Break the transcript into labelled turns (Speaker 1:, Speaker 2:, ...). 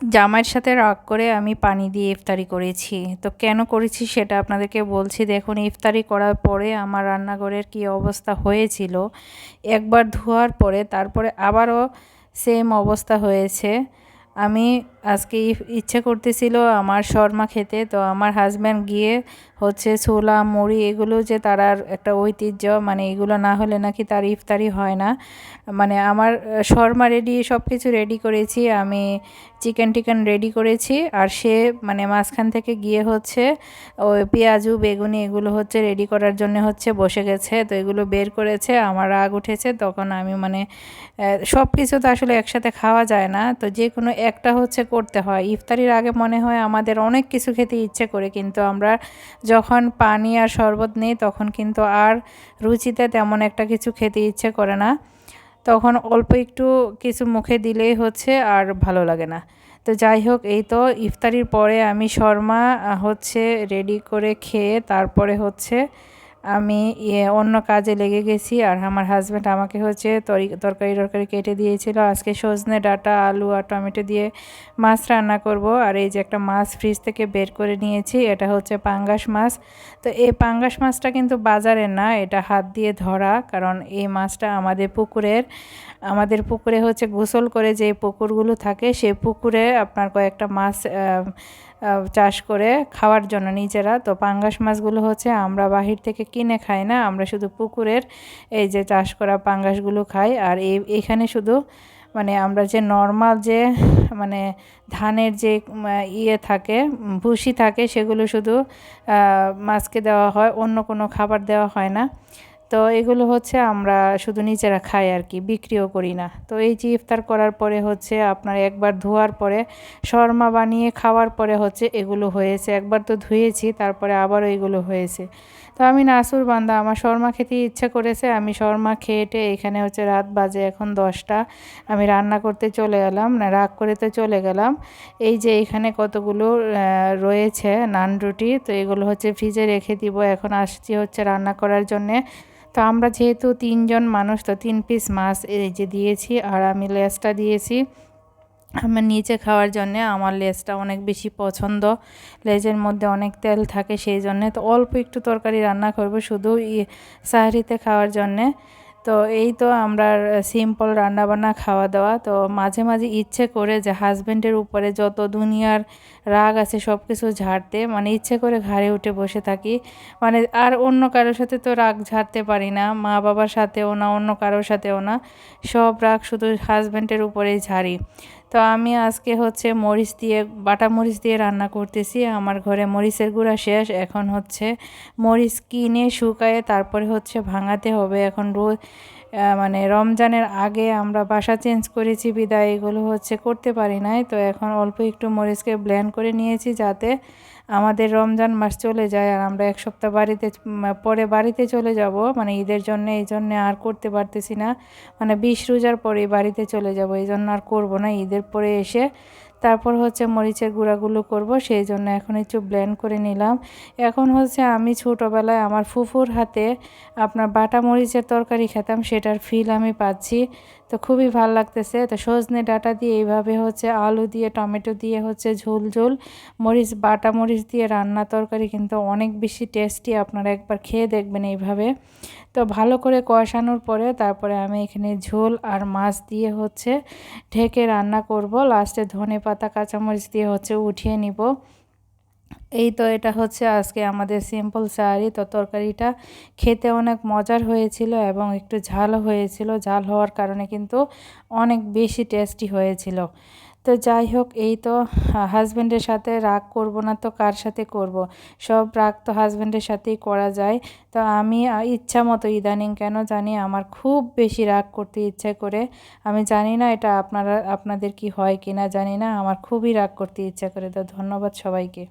Speaker 1: জামাইয়ের সাথে রাগ করে আমি পানি দিয়ে ইফতারি করেছি। তো কেন করেছি সেটা আপনাদেরকে বলছি। দেখুন, ইফতারি করার পরে আমার রান্নাঘরের কি অবস্থা হয়েছিল, একবার ধোয়ার পরে তারপরে আবারও সেম অবস্থা হয়েছে। আমি আজকে ইচ্ছে করতেছিল আমার শর্মা খেতে, তো আমার হাজব্যান্ড গিয়ে হচ্ছে ছোলা, মুড়ি এগুলো যে তার একটা ঐতিহ্য মানে এগুলো না হলে নাকি তার ইফতারি হয় না। মানে আমার শর্মা রেডি সব কিছু রেডি করেছি, আমি চিকেন টিকেন রেডি করেছি, আর সে মানে মাঝখান থেকে গিয়ে হচ্ছে ওই পেঁয়াজু, বেগুনি এগুলো হচ্ছে রেডি করার জন্য হচ্ছে বসে গেছে, তো এগুলো বের করেছে, আমার রাগ উঠেছে, তখন আমি মানে সব কিছু তো আসলে একসাথে খাওয়া যায় না, তো যে কোনো একটা হচ্ছে করতে হয়। ইফতারির আগে মনে হয় আমাদের অনেক কিছু খেতে ইচ্ছে করে, কিন্তু আমরা যখন পানি আর শরবত নেই তখন কিন্তু আর রুচিতে তেমন একটা কিছু খেতে ইচ্ছে করে না। তখন অল্প একটু কিছু মুখে দিলেই হচ্ছে আর ভালো লাগে না। তো যাই হোক, এই তো ইফতারির পরে আমি শর্মা হচ্ছে রেডি করে খেয়ে তারপরে হচ্ছে আমি অন্য কাজে লেগে গেছি আর আমার হাজব্যান্ড আমাকে হচ্ছে তরকারি টরকারি কেটে দিয়েছিল। আজকে সজনে ডাটা, আলু আর টমেটো দিয়ে মাছ রান্না করব। আর এই যে একটা মাছ ফ্রিজ থেকে বের করে নিয়েছি, এটা হচ্ছে পাঙ্গাস মাছ। তো এই পাঙ্গাস মাছটা কিন্তু বাজারে না, এটা হাত দিয়ে ধরা। কারণ এই মাছটা আমাদের পুকুরের, আমাদের পুকুরে হচ্ছে গোসল করে যে পুকুরগুলো থাকে, সে পুকুরে আপনার কয়েকটা মাছ চাষ করে খাওয়ার জন্য নিজেরা। তো পাঙ্গাস মাছগুলো হচ্ছে আমরা বাহির থেকে কিনে খাই না, আমরা শুধু পুকুরের এই যে চাষ করা পাঙ্গাসগুলো খাই। আর এই, এখানে শুধু মানে আমরা যে নর্মাল যে মানে ধানের যে ইয়ে থাকে, ভুসি থাকে, সেগুলো শুধু মাছকে দেওয়া হয়, অন্য কোনো খাবার দেওয়া হয় না। তো এগুলো হচ্ছে আমরা শুধু নিজেরা খাই আর কি, বিক্রিও করি না। তো এই যে ইফতার করার পরে হচ্ছে আপনার একবার ধোয়ার পরে, শর্মা বানিয়ে খাওয়ার পরে হচ্ছে এগুলো হয়েছে। একবার তো ধুয়েছি, তারপরে আবারও এগুলো হয়েছে। তো আমি নাসুর বান্দা, আমার শর্মা খেতে ইচ্ছা করেছে, আমি শর্মা খেয়েটে এখানে হচ্ছে রাত বাজে এখন দশটা। আমি রান্না করতে চলে গেলাম না রাগ করে তো চলে গেলাম। এই যে এখানে কতগুলো রয়েছে নান রুটি, তো এগুলো হচ্ছে ফ্রিজে রেখে দিব। এখন আসছি হচ্ছে রান্না করার জন্যে। তো আমরা যেহেতু তিনজন মানুষ, তো তিন পিস মাছ এই যে দিয়েছি আর আমি লেসটা দিয়েছি। আমার নিচে খাওয়ার জন্য আমার লেজটা অনেক বেশি পছন্দ। লেজের মধ্যে অনেক তেল থাকে সেই জন্যে। তো অল্প একটু তরকারি রান্না করব শুধু সাহারিতে খাওয়ার জন্যে। তো এই তো আমরা সিম্পল রান্নাবান্না খাওয়া দাওয়া তো মাঝে মাঝে ইচ্ছে করে যে হাজব্যান্ডের উপরে যত দুনিয়ার রাগ আছে সব কিছু ঝাড়তে মানে ইচ্ছে করে ঘাড়ে উঠে বসে থাকি। মানে আর অন্য কারোর সাথে তো রাগ ঝাড়তে পারি না মা বাবার সাথেও না, অন্য কারোর সাথেও না। সব রাগ শুধু হাজব্যান্ডের উপরেই ঝাড়ি। তো আমি আজকে হচ্ছে মরিচ দিয়ে, বাটা মরিচ দিয়ে রান্না করতেছি। আমার ঘরে মরিচের গুঁড়া শেষ। এখন হচ্ছে মরিচ কিনে শুকায়ে তারপরে হচ্ছে ভাঙাতে হবে। এখন রোজ মানে রমজানের আগে আমরা বাসা চেঞ্জ করেছি, বিদায় এগুলো হচ্ছে করতে পারি নাই। তো এখন অল্প একটু মরিচকে ব্লেন্ড করে নিয়েছি যাতে আমাদের রমজান মাস চলে যায় আর আমরা এক সপ্তাহ বাড়িতে পরে বাড়িতে চলে যাব। মানে ঈদের জন্য, এই জন্যে আর করতে পারতেছি না। মানে বিশ রোজার পরে বাড়িতে চলে যাব, এই জন্য আর করব না। ঈদের পরে এসে তারপর হচ্ছে মরিচের গুঁড়াগুলো করব, সেই জন্য এখন একটু ব্লেন্ড করে নিলাম। এখন হচ্ছে আমি ছোটোবেলায় আমার ফুফুর হাতে আপনার বাটা মরিচের তরকারি খেতাম, সেটার ফিল আমি পাচ্ছি। তো খুবই ভালো লাগতেছে। তো সজনে ডাটা দিয়ে এইভাবে হচ্ছে আলু দিয়ে, টমেটো দিয়ে হচ্ছে ঝোল ঝোল, মরিচ, বাটা মরিচ দিয়ে রান্না তরকারি কিন্তু অনেক বেশি টেস্টি। আপনারা একবার খেয়ে দেখবেন এইভাবে। তো ভালো করে কষানোর পরে তারপরে আমি এখানে ঝোল আর মাছ দিয়ে হচ্ছে ঢেকে রান্না করব। লাস্টে ধনে পাতা কাঁচামরিচ দিয়ে হচ্ছে উঠিয়ে নিব। এই তো এটা হচ্ছে আজকে আমাদের সিম্পল সারি তো তরকারিটা খেতে অনেক মজার হয়েছিল এবং একটু ঝাল হয়েছিল। ঝাল হওয়ার কারণে কিন্তু অনেক বেশি টেস্টি হয়েছিল। তো যাই হোক, এই তো হাজব্যান্ডের সাথে রাগ করব না তো কার সাথে করব। সব রাগ তো হাজব্যান্ডের সাথেই করা যায়। তো আমি ইচ্ছা মতো ইদানিং কেন জানি আমার খুব বেশি রাগ করতে ইচ্ছে করে। আমি জানি না এটা আপনারা, আপনাদের কি হয় কি না জানি না। আমার খুবই রাগ করতে ইচ্ছা করে। তো ধন্যবাদ সবাইকে।